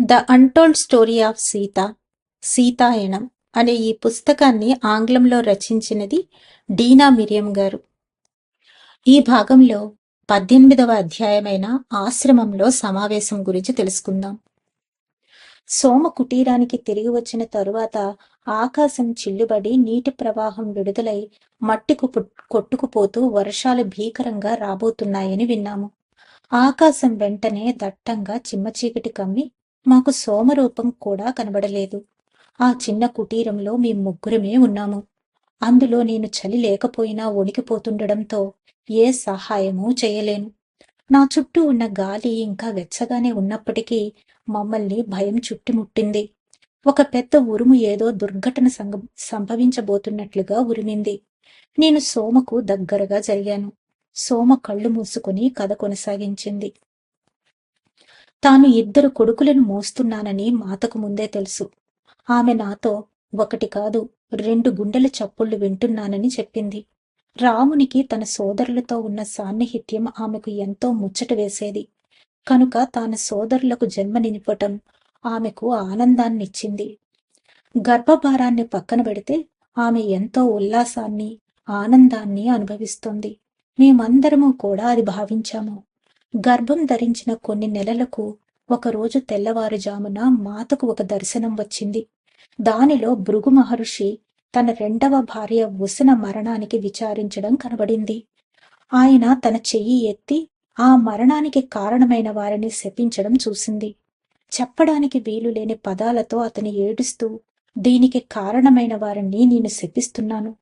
The untold story of Sita Sitayanam అనే ఈ పుస్తకాన్ని ఆంగ్లంలో రచించినది డీనా మిరియం గారు. ఈ భాగంలో పద్దెనిమిదవ అధ్యాయమైన ఆశ్రమంలో సమావేశం గురించి తెలుసుకుందాం. సోమ కుటీరానికి తిరిగి వచ్చిన తరువాత ఆకాశం చిల్లుబడి నీటి ప్రవాహం విడుదలై మట్టికు పుట్- కొట్టుకుపోతూ వర్షాలు భీకరంగా రాబోతున్నాయని విన్నాము. ఆకాశం వెంటనే దట్టంగా చిమ్మచీకటి కమ్మి మాకు సోమరూపం కూడా కనబడలేదు. ఆ చిన్న కుటీరంలో మేము ముగ్గురమే ఉన్నాము. అందులో నేను చలి లేకపోయినా వణికిపోతుండడంతో ఏ సహాయమూ చేయలేను. నా చుట్టూ ఉన్న గాలి ఇంకా వెచ్చగానే ఉన్నప్పటికీ మమ్మల్ని భయం చుట్టుముట్టింది. ఒక పెద్ద ఉరుము ఏదో దుర్ఘటన సంగ- సంభవించబోతున్నట్లుగా ఉరిమింది. నేను సోమకు దగ్గరగా జరిగాను. సోమ కళ్ళు మూసుకుని కథ కొనసాగించింది. తాను ఇద్దరు కొడుకులను మోస్తున్నానని మాతకు ముందే తెలుసు. ఆమె నాతో ఒకటి కాదు రెండు గుండెల చప్పుళ్ళు వింటున్నానని చెప్పింది. రామునికి తన సోదరులతో ఉన్న సాన్నిహిత్యం ఆమెకు ఎంతో ముచ్చట వేసేది. కనుక తాను సోదరులకు జన్మనివ్వటం ఆమెకు ఆనందాన్నిచ్చింది. గర్భభారాన్ని పక్కన పెడితే ఆమె ఎంతో ఉల్లాసాన్ని ఆనందాన్ని అనుభవిస్తోంది. మేమందరము కూడా అది భావించాము. గర్భం ధరించిన కొన్ని నెలలకు ఒకరోజు తెల్లవారుజామున మాతకు ఒక దర్శనం వచ్చింది. దానిలో భృగు మహర్షి తన రెండవ భార్య ఉసిన మరణానికి విచారించడం కనబడింది. ఆయన తన చెయ్యి ఎత్తి ఆ మరణానికి కారణమైన వారిని శపించడం చూసింది. చెప్పడానికి వీలు లేని పదాలతో అతని ఏడుస్తూ దీనికి కారణమైన వారిని నేను శపిస్తున్నాను.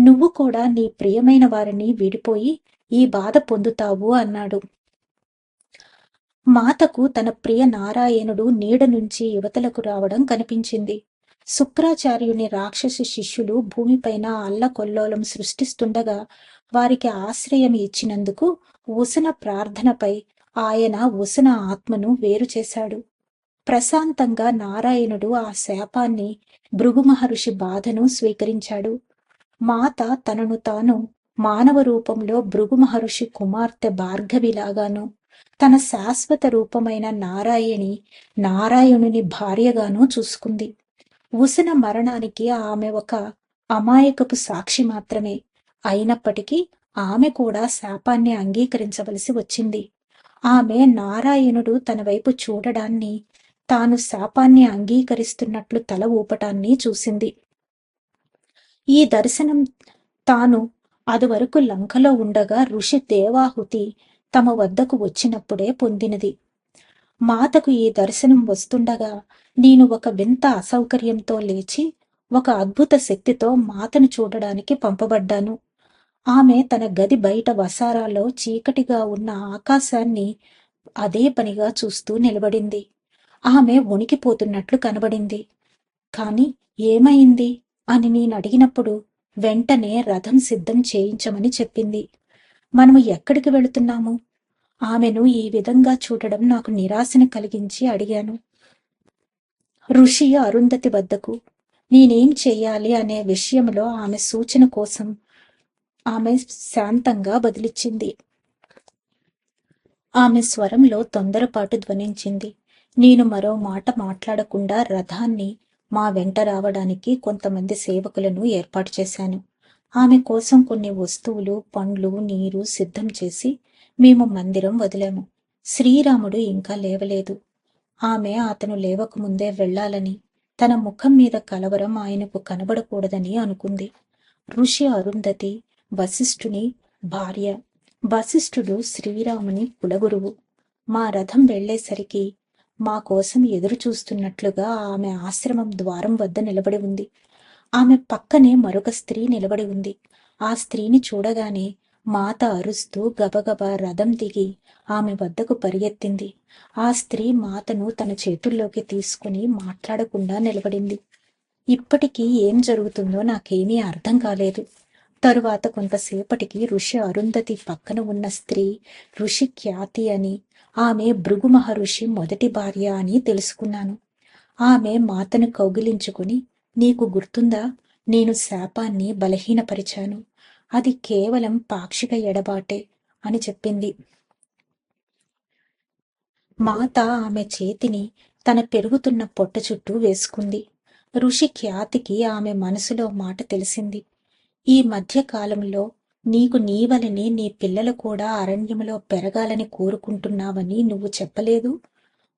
నువ్వు కూడా నీ ప్రియమైన వారిని విడిపోయి ఈ బాధ పొందుతావు అన్నాడు. మాతకు తన ప్రియ నారాయణుడు నీడ నుంచి యువతలకు రావడం కనిపించింది. శుక్రాచార్యుని రాక్షస శిష్యులు భూమిపైన అల్లకొల్లోలం సృష్టిస్తుండగా వారికి ఆశ్రయం ఇచ్చినందుకు ఉసన ప్రార్థనపై ఆయన ఉసన ఆత్మను వేరు చేశాడు. ప్రశాంతంగా నారాయణుడు ఆ శాపాన్ని భృగు మహర్షి బాధను స్వీకరించాడు. మాత తనను తాను మానవ రూపంలో భృగు మహర్షి కుమార్తె భార్గవిలాగాను తన శాశ్వత రూపమైన నారాయణి నారాయణుని భార్యగాను చూసుకుంది. ఉసిన మరణానికి ఆమె ఒక అమాయకపు సాక్షి మాత్రమే. అయినప్పటికీ ఆమె కూడా శాపాన్ని అంగీకరించవలసి వచ్చింది. ఆమె నారాయణుడు తన వైపు చూడడాన్ని తాను శాపాన్ని అంగీకరిస్తున్నట్లు తల ఊపటాన్ని చూసింది. ఈ దర్శనం తాను అదివరకు లంకలో ఉండగా ఋషి దేవాహుతి తమ వద్దకు వచ్చినప్పుడే పొందినది. మాతకు ఈ దర్శనం వస్తుండగా నేను ఒక వింత అసౌకర్యంతో లేచి ఒక అద్భుత శక్తితో మాతను చూడడానికి పంపబడ్డాను. ఆమె తన గది బయట వసారాలో చీకటిగా ఉన్న ఆకాశాన్ని అదే పనిగా చూస్తూ నిలబడింది. ఆమె వణికిపోతున్నట్లు కనబడింది. కాని ఏమైంది? అని నేను అడిగినప్పుడు వెంటనే రథం సిద్ధం చేయించమని చెప్పింది. మనము ఎక్కడికి వెళుతున్నాము? ఆమెను ఈ విధంగా చూడడం నాకు నిరాశను కలిగించి అడిగాను. ఋషి అరుంధతి వద్దకు నేనేం చేయాలి అనే విషయంలో ఆమె సూచన కోసం ఆమె శాంతంగా బదిలిచ్చింది. ఆమె స్వరంలో తొందరపాటు ధ్వనించింది. నేను మరో మాట మాట్లాడకుండా రథాన్ని మా వెంట రావడానికి కొంతమంది సేవకులను ఏర్పాటు చేశాను. ఆమె కోసం కొన్ని వస్తువులు పండ్లు నీరు సిద్ధం చేసి మేము మందిరం వదిలాము. శ్రీరాముడు ఇంకా లేవలేదు. ఆమె అతను లేవకముందే వెళ్ళాలని తన ముఖం మీద కలవరం ఆయనకు కనబడకూడదని అనుకుంది. ఋషి అరుంధతి వశిష్ఠుని భార్య. వశిష్ఠుడు శ్రీరాముని కులగురువు. మా రథం వెళ్ళేసరికి మా కోసం ఎదురు చూస్తున్నట్లుగా ఆమె ఆశ్రమం ద్వారం వద్ద నిలబడి ఉంది. ఆమె పక్కనే మరొక స్త్రీ నిలబడి ఉంది. ఆ స్త్రీని చూడగానే మాత అరుస్తూ గబగబా రథం దిగి ఆమె వద్దకు పరిగెత్తింది. ఆ స్త్రీ మాతను తన చేతుల్లోకి తీసుకుని మాట్లాడకుండా నిలబడింది. ఇప్పటికీ ఏం జరుగుతుందో నాకేమీ అర్థం కాలేదు. తరువాత కొంతసేపటికి ఋషి అరుంధతి పక్కన ఉన్న స్త్రీ ఋషి ఖ్యాతి అని ఆమె భృగు మహర్షి మొదటి భార్య అని తెలుసుకున్నాను. ఆమె మాతను కౌగిలించుకుని నీకు గుర్తుందా? నేను శాపాన్ని బలహీనపరిచాను. అది కేవలం పాక్షిక ఎడబాటే అని చెప్పింది. మాత ఆమె చేతిని తన పెరుగుతున్న పొట్ట చుట్టూ వేసుకుంది. ఋషి ఖ్యాతికి ఆమె మనసులో మాట తెలిసింది. ఈ మధ్య కాలంలో నీకు నీవలని నీ పిల్లలు కూడా అరణ్యములో పెరగాలని కోరుకుంటున్నావని నువ్వు చెప్పలేదు?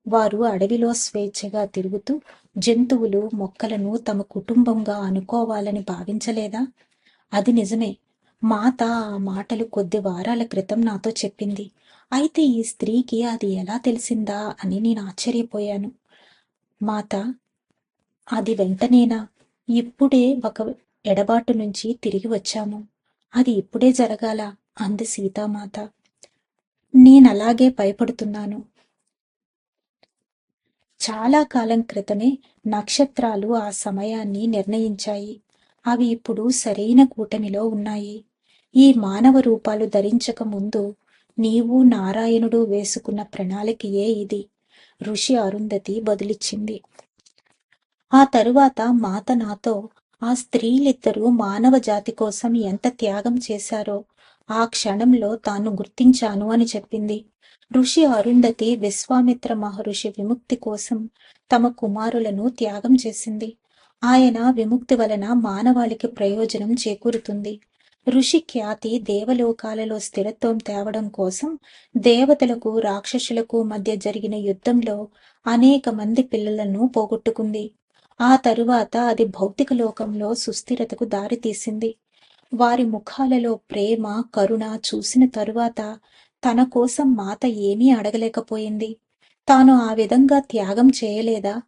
వారు అడవిలో స్వేచ్ఛగా తిరుగుతూ జంతువులు మొక్కలను తమ కుటుంబంగా అనుకోవాలని భావించలేదా? అది నిజమే. మాత ఆ మాటలు కొద్ది వారాల క్రితం నాతో చెప్పింది. అయితే ఈ స్త్రీకి అది ఎలా తెలిసిందా అని నేను ఆశ్చర్యపోయాను. మాత అది వెంటనేనా? ఇప్పుడే ఒక ఎడబాటు నుంచి తిరిగి వచ్చాము. అది ఇప్పుడే జరగాల అంది సీతామాత. నేనలాగే భయపడుతున్నాను. చాలా కాలం క్రితమే నక్షత్రాలు ఆ సమయాన్ని నిర్ణయించాయి. అవి ఇప్పుడు సరైన కూటమిలో ఉన్నాయి. ఈ మానవ రూపాలు ధరించక ముందు నీవు నారాయణుడు వేసుకున్న ప్రణాళికయే ఇది. ఋషి అరుంధతి బదులిచ్చింది. ఆ తరువాత మాత నాతో ఆ స్త్రీలిద్దరూ మానవ జాతి కోసం ఎంత త్యాగం చేశారో ఆ క్షణంలో తాను గుర్తించాను అని చెప్పింది. ఋషి అరుంధతి విశ్వామిత్ర మహర్షి విముక్తి కోసం తమ కుమారులను త్యాగం చేసింది. ఆయన విముక్తి వలన మానవాళికి ప్రయోజనం చేకూరుతుంది. ఋషి ఖ్యాతి దేవలోకాలలో స్థిరత్వం తేవడం కోసం దేవతలకు రాక్షసులకు మధ్య జరిగిన యుద్ధంలో అనేక మంది పిల్లలను పోగొట్టుకుంది. ఆ తరువాత అది భౌతిక లోకంలో సుస్థిరతకు దారితీసింది. వారి ముఖాలలో ప్రేమ కరుణ చూసిన తరువాత తన కోసం మాత ఏమీ అడగలేకపోయింది. తాను ఆ విధంగా త్యాగం చేయలేదా?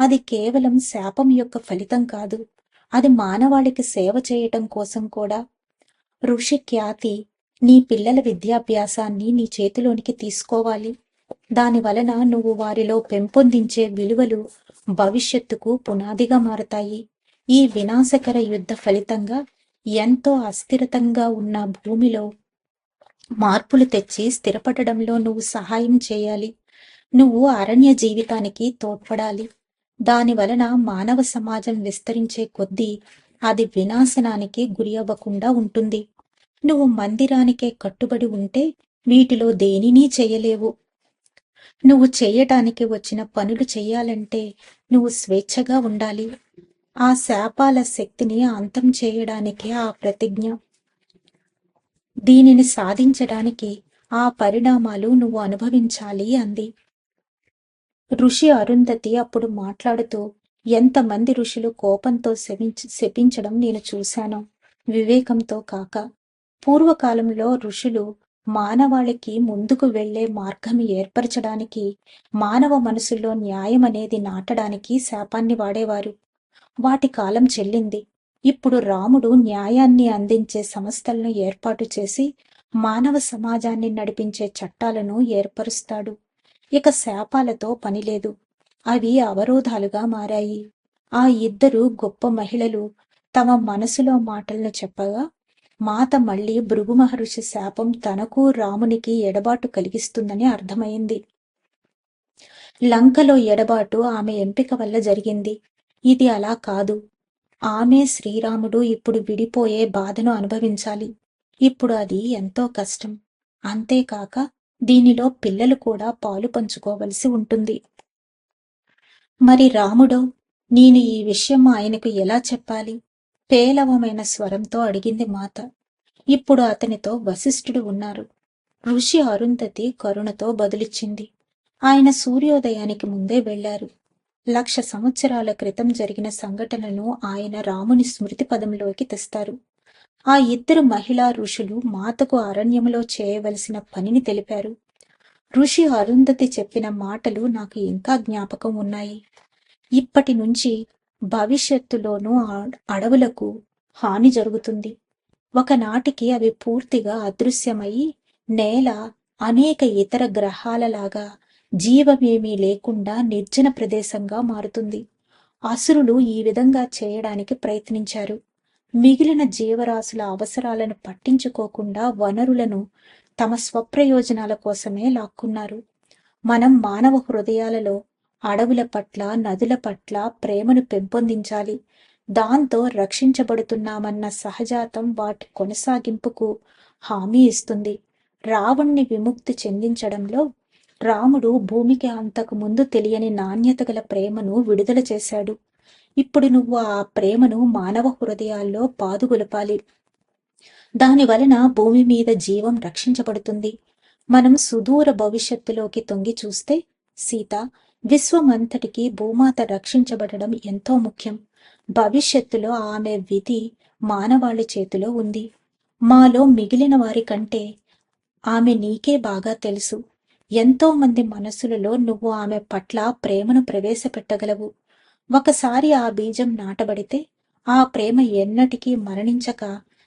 అది కేవలం శాపం యొక్క ఫలితం కాదు. అది మానవాళికి సేవ చేయటం కోసం కూడా. ఋషి ఖ్యాతి నీ పిల్లల విద్యాభ్యాసాన్ని నీ చేతిలోనికి తీసుకోవాలి. దాని వలన నువ్వు వారిలో పెంపొందించే విలువలు భవిష్యత్తుకు పునాదిగా మారతాయి. ఈ వినాశకర యుద్ధ ఫలితంగా ఎంతో అస్థిరతంగా ఉన్న భూమిలో మార్పులు తెచ్చి స్థిరపడడంలో నువ్వు సహాయం చేయాలి. నువ్వు అరణ్య జీవితానికి తోడ్పడాలి. దాని వలన మానవ సమాజం విస్తరించే కొద్దీ అది వినాశనానికి గురి అవ్వకుండా ఉంటుంది. నువ్వు మందిరానికే కట్టుబడి ఉంటే వీటిలో దేనినీ చేయలేవు. నువ్వు చేయటానికి వచ్చిన పనులు చేయాలంటే నువ్వు స్వేచ్ఛగా ఉండాలి. ఆ శాపాల శక్తిని అంతం చేయడానికి ఆ ప్రతిజ్ఞ. దీనిని సాధించడానికి ఆ పరిణామాలు నువ్వు అనుభవించాలి అంది. ఋషి అరుంధతి అప్పుడు మాట్లాడుతూ ఎంతమంది ఋషులు కోపంతో శపించ శపించడం నేను చూశాను. వివేకంతో కాక. పూర్వకాలంలో ఋషులు మానవాళికి ముందుకు వెళ్ళే మార్గం ఏర్పరచడానికి మానవ మనసులో న్యాయం అనేది నాటడానికి శాపాన్ని వాడేవారు. వాటి కాలం చెల్లింది. ఇప్పుడు రాముడు న్యాయాన్ని అందించే సంస్థలను ఏర్పాటు చేసి మానవ సమాజాన్ని నడిపించే చట్టాలను ఏర్పరుస్తాడు. ఇక శాపాలతో పనిలేదు అవి అవరోధాలుగా మారాయి. ఆ ఇద్దరు గొప్ప మహిళలు తమ మనసులో మాటలను చెప్పగా మాత మళ్ళీ భృగు మహర్షి శాపం తనకు రామునికి ఎడబాటు కలిగిస్తుందని అర్థమైంది. లంకలో ఎడబాటు ఆమె ఎంపిక వల్ల జరిగింది. ఇది అలా కాదు. ఆమె శ్రీరాముడు ఇప్పుడు విడిపోయే బాధను అనుభవించాలి. ఇప్పుడు అది ఎంతో కష్టం. అంతేకాక దీనిలో పిల్లలు కూడా పాలు పంచుకోవలసి ఉంటుంది. మరి రాముడో నేను ఈ విషయం ఆయనకు ఎలా చెప్పాలి? పేలవమైన స్వరంతో అడిగింది మాత. ఇప్పుడు అతనితో వశిష్ఠుడు ఉన్నారు. ఋషి అరుంధతి కరుణతో బదులిచ్చింది. ఆయన సూర్యోదయానికి ముందే వెళ్ళారు లక్ష సంవత్సరాల క్రితం జరిగిన సంఘటనను ఆయన రాముని స్మృతి పదంలోకి తెస్తారు. ఆ ఇద్దరు మహిళా ఋషులు మాతకు అరణ్యంలో చేయవలసిన పనిని తెలిపారు. ఋషి అరుంధతి చెప్పిన మాటలు నాకు ఇంకా జ్ఞాపకం ఉన్నాయి. ఇప్పటి నుంచి భవిష్యత్తులోనూ అడవులకు హాని జరుగుతుంది. ఒకనాటికి అవి పూర్తిగా అదృశ్యమై నేల అనేక ఇతర గ్రహాలలాగా జీవమేమీ లేకుండా నిర్జన ప్రదేశంగా మారుతుంది. అసురులు ఈ విధంగా చేయడానికి ప్రయత్నించారు. మిగిలిన జీవరాశుల అవసరాలను పట్టించుకోకుండా వనరులను తమ స్వప్రయోజనాల కోసమే లాక్కున్నారు. మనం మానవ హృదయాలలో అడవుల పట్ల నదుల పట్ల ప్రేమను పెంపొందించాలి. దాంతో రక్షించబడుతున్నామన్న సహజాతం వాటి కొనసాగింపుకు హామీ ఇస్తుంది. రావణ్ణి విముక్తి చెందించడంలో రాముడు భూమికి అంతకు ముందు తెలియని నాణ్యత గల ప్రేమను విడుదల చేశాడు. ఇప్పుడు నువ్వు ఆ ప్రేమను మానవ హృదయాల్లో పాదుగొలపాలి. దాని వలన భూమి మీద జీవం రక్షించబడుతుంది. మనం సుదూర భవిష్యత్తులోకి తొంగి చూస్తే సీత విశ్వమంతటికి భూమాత రక్షించబడడం ఎంతో ముఖ్యం. భవిష్యత్తులో ఆమె విధి మానవాళి చేతిలో ఉంది. మాలో మిగిలిన వారి కంటే ఆమె నీకే బాగా తెలుసు. ఎంతో మంది మనసులలో నువ్వు ఆమె పట్ల ప్రేమను ప్రవేశపెట్టగలవు. ఒకసారి ఆ బీజం నాటబడితే ఆ ప్రేమ ఎన్నటికీ మరణించక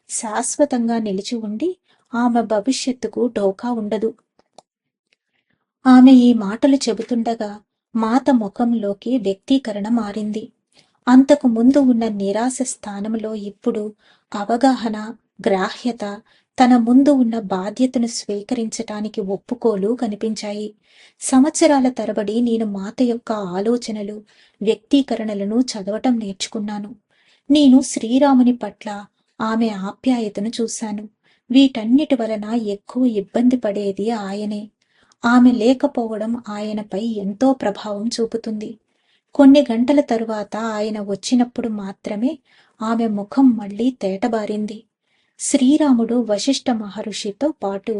శాశ్వతంగా నిలిచి ఉండి ఆమె భవిష్యత్తుకు ఢోకా ఉండదు. ఆమె ఈ మాటలు చెబుతుండగా మాత ముఖంలోకి వ్యక్తీకరణ మారింది. అంతకు ముందు ఉన్న నిరాశ స్థానంలో ఇప్పుడు అవగాహన గ్రాహ్యత తన ముందు ఉన్న బాధ్యతను స్వీకరించటానికి ఒప్పుకోలు కనిపించాయి. సంవత్సరాల తరబడి నేను మాత యొక్క ఆలోచనలు వ్యక్తీకరణలను చదవటం నేర్చుకున్నాను. నేను శ్రీరాముని పట్ల ఆమె ఆప్యాయతను చూశాను. వీటన్నిటి వలన ఎక్కువ ఇబ్బంది పడేది ఆయనే. ఆమె లేకపోవడం ఆయనపై ఎంతో ప్రభావం చూపుతుంది. కొన్ని గంటల తరువాత ఆయన వచ్చినప్పుడు మాత్రమే ఆమె ముఖం మళ్ళీ తేటబారింది. శ్రీరాముడు వశిష్ఠ మహర్షితో పాటు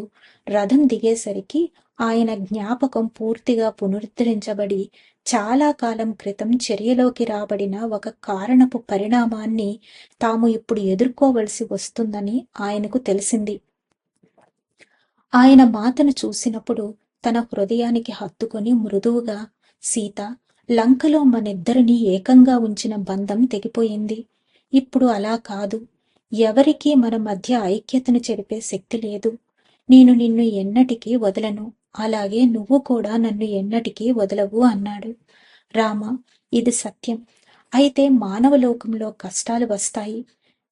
రథం దిగేసరికి ఆయన జ్ఞాపకం పూర్తిగా పునరుద్ధరించబడి చాలా కాలం క్రితం చర్యలోకి రాబడిన ఒక కారణపు పరిణామాన్ని తాము ఇప్పుడు ఎదుర్కోవలసి వస్తుందని ఆయనకు తెలిసింది. ఆయన మాతను చూసినప్పుడు తన హృదయానికి హత్తుకొని మృదువుగా సీత లంకలో మనిద్దరిని ఏకంగా ఉంచిన బంధం తెగిపోయింది. ఇప్పుడు అలా కాదు. ఎవరికీ మన మధ్య ఐక్యతను చెరిపే శక్తి లేదు. నేను నిన్ను ఎన్నటికీ వదలను. అలాగే నువ్వు కూడా నన్ను ఎన్నటికీ వదలవు అన్నాడు. రామ ఇది సత్యం. అయితే మానవ లోకంలో కష్టాలు వస్తాయి.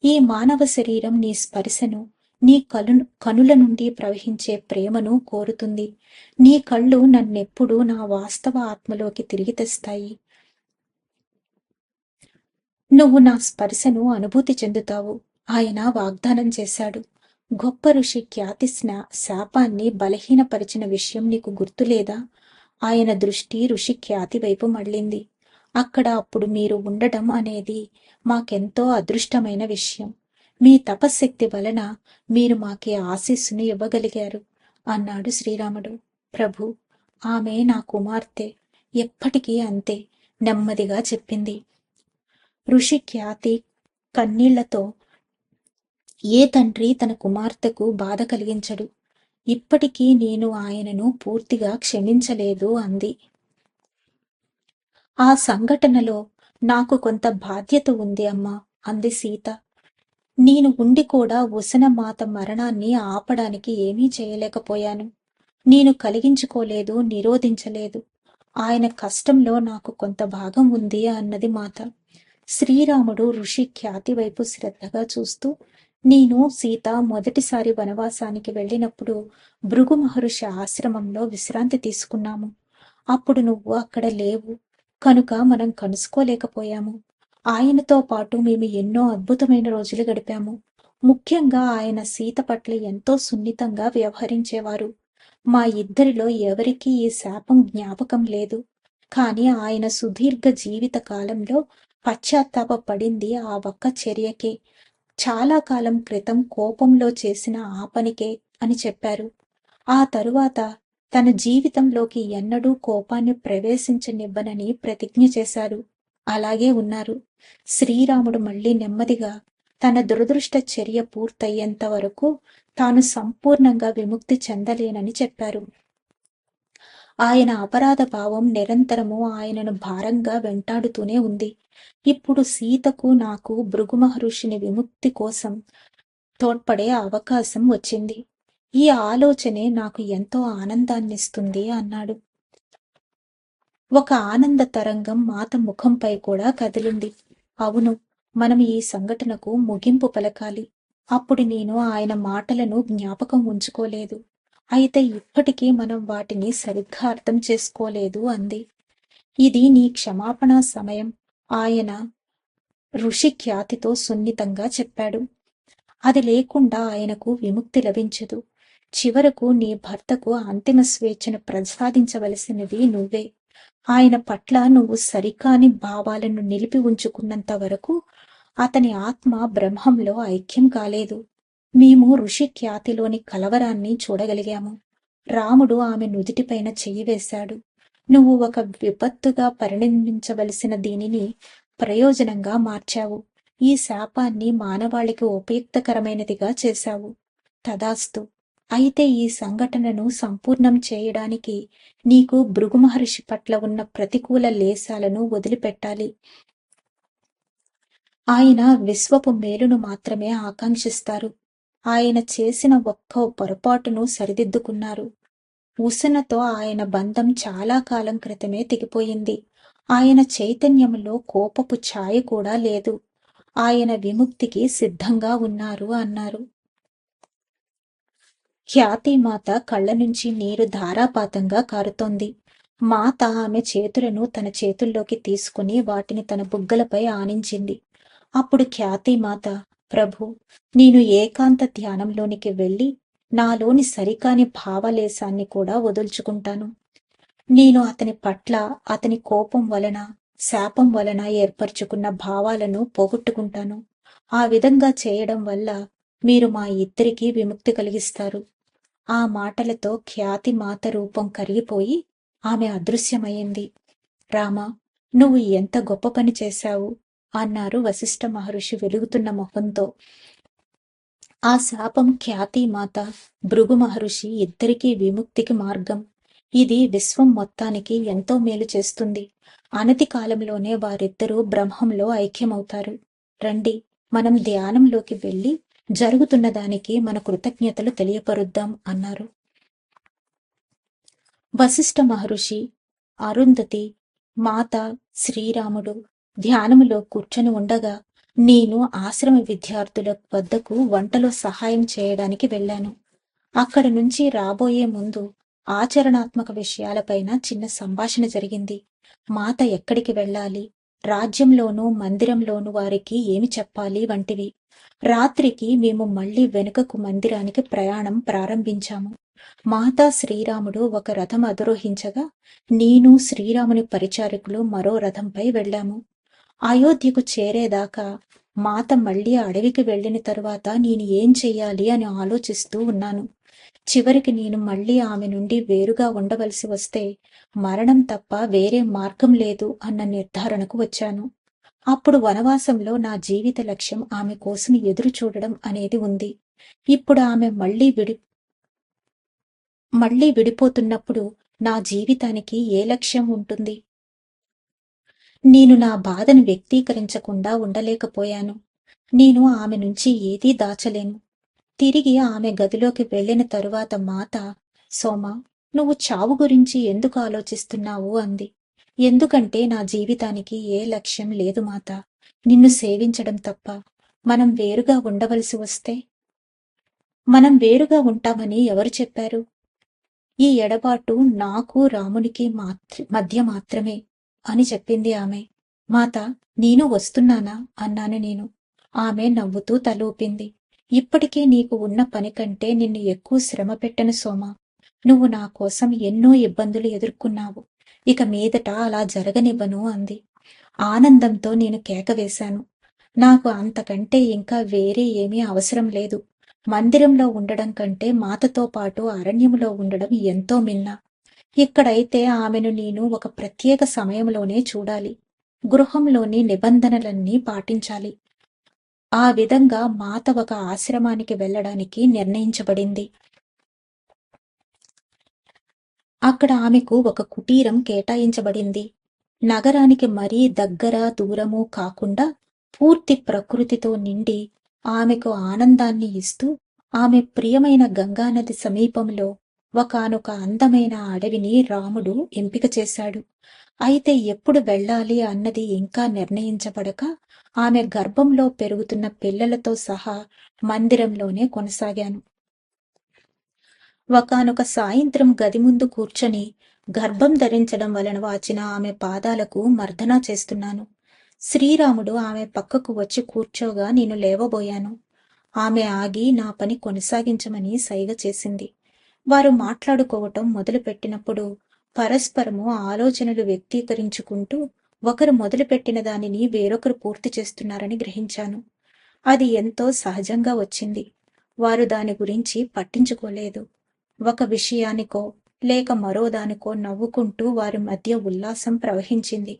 ఈ మానవ శరీరం నీ స్పర్శను నీ కలు కనుల నుండి ప్రవహించే ప్రేమను కోరుతుంది. నీ కళ్ళు నన్నెప్పుడు నా వాస్తవ ఆత్మలోకి తిరిగి తెస్తాయి. నువ్వు నా స్పర్శను అనుభూతి చెందుతావు. ఆయన వాగ్దానం చేశాడు. గొప్ప ఋషి ఖ్యాతిస్న శాపాన్ని బలహీనపరిచిన విషయం నీకు గుర్తులేదా? ఆయన దృష్టి ఋషి ఖ్యాతి వైపు మళ్ళింది. అక్కడ అప్పుడు మీరు ఉండడం అనేది మాకెంతో అదృష్టమైన విషయం. మీ తపశ్శక్తి వలన మీరు మాకి ఆశీస్సును ఇవ్వగలిగారు అన్నాడు శ్రీరాముడు. ప్రభు ఆమె నా కుమార్తె ఎప్పటికీ అంతే నెమ్మదిగా చెప్పింది. ఋషి ఖ్యాతి కన్నీళ్ళతో ఏ తండ్రి తన కుమార్తెకు బాధ కలిగించడు. ఇప్పటికీ నేను ఆయనను పూర్తిగా క్షమించలేదు అంది. ఆ సంఘటనలో నాకు కొంత బాధ్యత ఉంది అమ్మా అంది సీత. నేను ఉండి కూడా ఉసనమాత మరణాన్ని ఆపడానికి ఏమీ చేయలేకపోయాను. నేను కలిగించుకోలేదు నిరోధించలేదు. ఆయన కష్టంలో నాకు కొంత భాగం ఉంది అన్నది మాత. శ్రీరాముడు ఋషి ఖ్యాతి వైపు శ్రద్ధగా చూస్తూ నేను సీత మొదటిసారి వనవాసానికి వెళ్ళినప్పుడు భృగు మహర్షి ఆశ్రమంలో విశ్రాంతి తీసుకున్నాము. అప్పుడు నువ్వు అక్కడ లేవు. కనుక మనం కలుసుకోలేకపోయాము. ఆయనతో పాటు మేము ఎన్నో అద్భుతమైన రోజులు గడిపాము. ముఖ్యంగా ఆయన సీత పట్ల ఎంతో సున్నితంగా వ్యవహరించేవారు. మా ఇద్దరిలో ఎవరికీ ఈ శాపం జ్ఞాపకం లేదు. కానీ ఆయన సుదీర్ఘ జీవిత కాలంలో పశ్చాత్తాప పడింది ఆ ఒక్క చర్యకే. చాలా కాలం క్రితం కోపంలో చేసిన ఆ పనికే అని చెప్పారు. ఆ తరువాత తన జీవితంలోకి ఎన్నడూ కోపాన్ని ప్రవేశించనివ్వనని ప్రతిజ్ఞ చేశారు. అలాగే ఉన్నారు. శ్రీరాముడు మళ్ళీ నెమ్మదిగా తన దురదృష్ట చర్య పూర్తయ్యేంత వరకు తాను సంపూర్ణంగా విముక్తి చెందలేనని చెప్పారు. ఆయన అపరాధ భావం నిరంతరము ఆయనను భారంగా వెంటాడుతూనే ఉంది. ఇప్పుడు సీతకు నాకు భృగు మహర్షిని విముక్తి కోసం తోడ్పడే అవకాశం వచ్చింది. ఈ ఆలోచనే నాకు ఎంతో ఆనందాన్నిస్తుంది అన్నాడు. ఒక ఆనంద తరంగం మాత ముఖంపై కూడా కదిలింది. అవును మనం ఈ సంఘటనకు ముగింపు పలకాలి. అప్పుడు నేను ఆయన మాటలను జ్ఞాపకం ఉంచుకోలేదు. అయితే ఇప్పటికీ మనం వాటిని సరిగ్గా అర్థం చేసుకోలేదు అంది. ఇది నీ క్షమాపణ సమయం. ఆయన ఋషి ఖ్యాతితో సున్నితంగా చెప్పాడు. అది లేకుండా ఆయనకు విముక్తి లభించదు. చివరకు నీ భర్తకు అంతిమ స్వేచ్ఛను ప్రసాదించవలసినది నువ్వే. ఆయన పట్ల నువ్వు సరికాని భావాలను నిలిపి ఉంచుకున్నంత వరకు అతని ఆత్మ బ్రహ్మంలో ఐక్యం కాలేదు. మేము ఋషి ఖ్యాతిలోని కలవరాన్ని చూడగలిగాము. రాముడు ఆమె నుదిటిపైన చెయ్యి వేశాడు. నువ్వు ఒక విపత్తుగా పరిణమించవలసిన దీనిని ప్రయోజనంగా మార్చావు. ఈ శాపాన్ని మానవాళికి ఉపయుక్తకరమైనదిగా చేశావు. తదాస్తు. అయితే ఈ సంఘటనను సంపూర్ణం చేయడానికి నీకు భృగు మహర్షి పట్ల ఉన్న ప్రతికూల లేశాలను వదిలిపెట్టాలి. ఆయన విశ్వపు మేలును మాత్రమే ఆకాంక్షిస్తారు. ఆయన చేసిన ఒక్క పొరపాటును సరిదిద్దుకున్నారు. ఉసనతో ఆయన బంధం చాలా కాలం క్రితమే తెగిపోయింది. ఆయన చైతన్యంలో కోపపు ఛాయ కూడా లేదు. ఆయన విముక్తికి సిద్ధంగా ఉన్నారు అన్నారు. ఖ్యాతి మాత కళ్ళ నుంచి నీరు ధారాపాతంగా కారుతోంది. మాత ఆమె చేతులను తన చేతుల్లోకి తీసుకుని వాటిని తన బుగ్గలపై ఆనించింది. అప్పుడు ఖ్యాతి మాత ప్రభు నేను ఏకాంత ధ్యానంలోనికి వెళ్ళి నాలోని సరికాని భావలేశాన్ని కూడా వదుల్చుకుంటాను. నేను అతని పట్ల అతని కోపం వలన శాపం వలన ఏర్పరచుకున్న భావాలను పోగొట్టుకుంటాను. ఆ విధంగా చేయడం వల్ల మీరు మా ఇద్దరికీ విముక్తి కలిగిస్తారు. ఆ మాటలతో ఖ్యాతి మాత రూపం కరిగిపోయి ఆమె అదృశ్యమయ్యింది. రామ నువ్వు ఎంత గొప్ప పని చేశావు అన్నారు వశిష్ఠ మహర్షి వెలుగుతున్న మొహంతో. ఆ శాపం ఖ్యాతి మాత భృగు మహర్షి ఇద్దరికీ విముక్తికి మార్గం. ఇది విశ్వం మొత్తానికి ఎంతో మేలు చేస్తుంది. అనతి కాలంలోనే వారిద్దరూ బ్రహ్మంలో ఐక్యమవుతారు. రండి మనం ధ్యానంలోకి వెళ్ళి జరుగుతున్న దానికి మన కృతజ్ఞతలు తెలియపరుద్దాం అన్నారు. వశిష్ఠ మహర్షి అరుంధతి మాత శ్రీరాముడు ధ్యానములో కూర్చొని ఉండగా నేను ఆశ్రమ విద్యార్థుల వద్దకు వంటలో సహాయం చేయడానికి వెళ్ళాను. అక్కడ నుంచి రాబోయే ముందు ఆచరణాత్మక విషయాలపైన చిన్న సంభాషణ జరిగింది. మాత ఎక్కడికి వెళ్ళాలి? రాజ్యంలోనూ మందిరంలోనూ వారికి ఏమి చెప్పాలి వంటివి. రాత్రికి మేము మళ్ళీ వెనుకకు మందిరానికి ప్రయాణం ప్రారంభించాము. మాతా శ్రీరాముడు ఒక రథం అధిరోహించగా నేను శ్రీరాముని పరిచారకులు మరో రథంపై వెళ్ళాము. అయోధ్యకు చేరేదాకా మాత మళ్ళీ అడవికి వెళ్ళిన తరువాత నేను ఏం చెయ్యాలి అని ఆలోచిస్తూ ఉన్నాను. చివరికి నేను మళ్ళీ ఆమె నుండి వేరుగా ఉండవలసి వస్తే మరణం తప్ప వేరే మార్గం లేదు అన్న నిర్ధారణకు వచ్చాను. అప్పుడు వనవాసంలో నా జీవిత లక్ష్యం ఆమె కోసం ఎదురు చూడడం అనేది ఉంది. ఇప్పుడు ఆమె మళ్ళీ విడి మళ్ళీ విడిపోతున్నప్పుడు నా జీవితానికి ఏ లక్ష్యం ఉంటుంది? నేను నా బాధను వ్యక్తీకరించకుండా ఉండలేకపోయాను. నేను ఆమె నుంచి ఏదీ దాచలేను. తిరిగి ఆమె గదిలోకి వెళ్ళిన తరువాత మాత సోమ నువ్వు చావు గురించి ఎందుకు ఆలోచిస్తున్నావు అంది. ఎందుకంటే నా జీవితానికి ఏ లక్ష్యం లేదు మాత. నిన్ను సేవించడం తప్ప మనం వేరుగా ఉండవలసి వస్తే? మనం వేరుగా ఉంటామని ఎవరు చెప్పారు? ఈ ఎడబాటు నాకు రామునికి మాత్ర మధ్య మాత్రమే. అని చెప్పింది ఆమె. మాత నేను వస్తున్నానా? అన్నాను నేను. ఆమె నవ్వుతూ తలూపింది ఇప్పటికే నీకు ఉన్న పని కంటే నిన్ను ఎక్కువ శ్రమ పెట్టను సోమా. నువ్వు నా కోసం ఎన్నో ఇబ్బందులు ఎదుర్కొన్నావు. ఇక మీదట అలా జరగనివ్వను అంది. ఆనందంతో నేను కేక వేశాను. నాకు అంతకంటే ఇంకా వేరే ఏమీ అవసరం లేదు. మందిరంలో ఉండడం కంటే మాతతో పాటు అరణ్యంలో ఉండడం ఎంతో మిన్న. ఇక్కడైతే ఆమెను నేను ఒక ప్రత్యేక సమయంలోనే చూడాలి. గృహంలోని నిబంధనలన్నీ పాటించాలి. ఆ విధంగా మాత ఒక ఆశ్రమానికి వెళ్ళడానికి నిర్ణయించబడింది. అక్కడ ఆమెకు ఒక కుటీరం కేటాయించబడింది. నగరానికి మరీ దగ్గర దూరము కాకుండా పూర్తి ప్రకృతితో నిండి ఆమెకు ఆనందాన్ని ఇస్తూ ఆమె ప్రియమైన గంగానది సమీపంలో ఒకానొక అందమైన అడవిని రాముడు ఎంపిక చేశాడు. అయితే ఎప్పుడు వెళ్ళాలి అన్నది ఇంకా నిర్ణయించబడక ఆమె గర్భంలో పెరుగుతున్న పిల్లలతో సహా మందిరంలోనే కొనసాగాను. ఒకానొక సాయంత్రం గది ముందు కూర్చొని గర్భం ధరించడం వలన వాచిన ఆమె పాదాలకు మర్దనా చేస్తున్నాను. శ్రీరాముడు ఆమె పక్కకు వచ్చి కూర్చోగా నేను లేవబోయాను. ఆమె ఆగి నా పని కొనసాగించమని సైగ చేసింది. వారు మాట్లాడుకోవటం మొదలుపెట్టినప్పుడు పరస్పరము ఆలోచనలు వ్యక్తీకరించుకుంటూ ఒకరు మొదలుపెట్టిన దానిని వేరొకరు పూర్తి చేస్తున్నారని గ్రహించాను. అది ఎంతో సహజంగా వచ్చింది. వారు దాని గురించి పట్టించుకోలేదు. ఒక విషయానికో లేక మరో దానికో నవ్వుకుంటూ వారి మధ్య ఉల్లాసం ప్రవహించింది.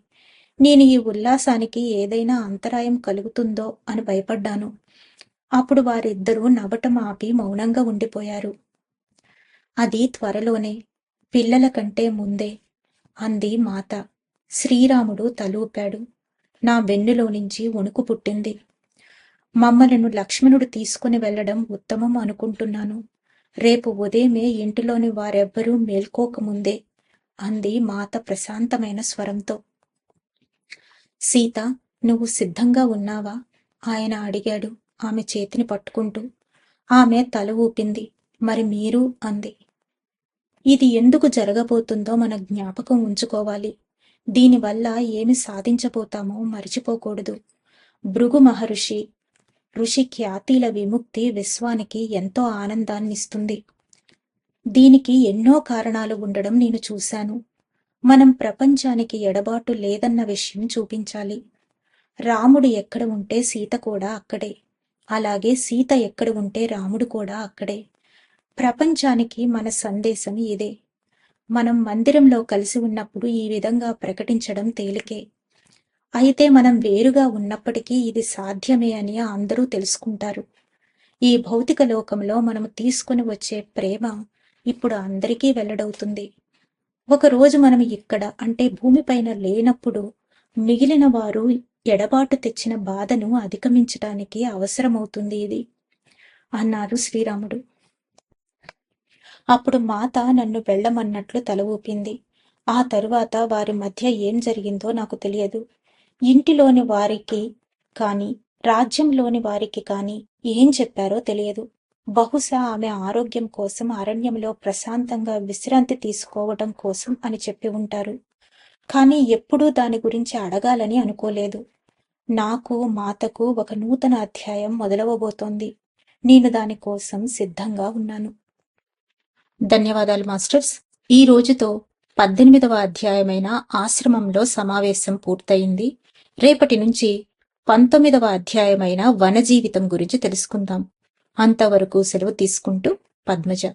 నేను ఈ ఉల్లాసానికి ఏదైనా అంతరాయం కలుగుతుందో అని భయపడ్డాను. అప్పుడు వారిద్దరూ నవ్వటం ఆపి మౌనంగా ఉండిపోయారు. అది త్వరలోనే పిల్లల కంటే ముందే అంది మాత. శ్రీరాముడు తలూపాడు. నా వెన్నులో నుంచి వణుకు పుట్టింది. మమ్మలను లక్ష్మణుడు తీసుకుని వెళ్ళడం ఉత్తమం అనుకుంటున్నాను. రేపు ఉదయమే ఇంటిలోని వారెవ్వరూ మేల్కోకముందే అంది మాత ప్రశాంతమైన స్వరంతో. సీత నువ్వు సిద్ధంగా ఉన్నావా? ఆయన అడిగాడు ఆమె చేతిని పట్టుకుంటూ. ఆమె తల ఊపింది. మరి మీరు? అంది. ఇది ఎందుకు జరగబోతుందో మన జ్ఞాపకం ఉంచుకోవాలి. దీనివల్ల ఏమి సాధించబోతామో మరిచిపోకూడదు. భృగు మహర్షి ఋషి ఖ్యాతిల విముక్తి విశ్వానికి ఎంతో ఆనందాన్నిస్తుంది. దీనికి ఎన్నో కారణాలు ఉండడం నేను చూశాను. మనం ప్రపంచానికి ఎడబాటు లేదన్న విషయం చూపించాలి. రాముడు ఎక్కడ ఉంటే సీత కూడా అక్కడే. అలాగే సీత ఎక్కడ ఉంటే రాముడు కూడా అక్కడే. ప్రపంచానికి మన సందేశం ఇదే. మనం మందిరంలో కలిసి ఉన్నప్పుడు ఈ విధంగా ప్రకటించడం తేలికే. అయితే మనం వేరుగా ఉన్నప్పటికీ ఇది సాధ్యమే అని అందరూ తెలుసుకుంటారు. ఈ భౌతిక లోకంలో మనం తీసుకుని వచ్చే ప్రేమ ఇప్పుడు అందరికీ వెల్లడవుతుంది. ఒకరోజు మనం ఇక్కడ అంటే భూమిపైన లేనప్పుడు మిగిలిన వారు ఎడబాటు తెచ్చిన బాధను అధిగమించటానికి అవసరమవుతుంది ఇది అన్నారు శ్రీరాముడు. అప్పుడు మాత నన్ను వెళ్ళమన్నట్లు తల ఊపింది. ఆ తరువాత వారి మధ్య ఏం జరిగిందో నాకు తెలియదు. ఇంటిలోని వారికి కాని రాజ్యంలోని వారికి కాని ఏం చెప్పారో తెలియదు. బహుశా ఆమె ఆరోగ్యం కోసం అరణ్యంలో ప్రశాంతంగా విశ్రాంతి తీసుకోవడం కోసం అని చెప్పి ఉంటారు. కానీ ఎప్పుడూ దాని గురించి అడగాలని అనుకోలేదు. నాకు మాతకు ఒక నూతన అధ్యాయం మొదలవబోతోంది. నేను దానికోసం సిద్ధంగా ఉన్నాను. ధన్యవాదాలు మాస్టర్స్. ఈ రోజుతో పద్దెనిమిదవ అధ్యాయమైన ఆశ్రమంలో సమావేశం పూర్తయింది. రేపటి నుంచి పంతొమ్మిదవ అధ్యాయమైన వన జీవితం గురించి తెలుసుకుందాం. అంతవరకు సెలవు తీసుకుంటూ పద్మజ.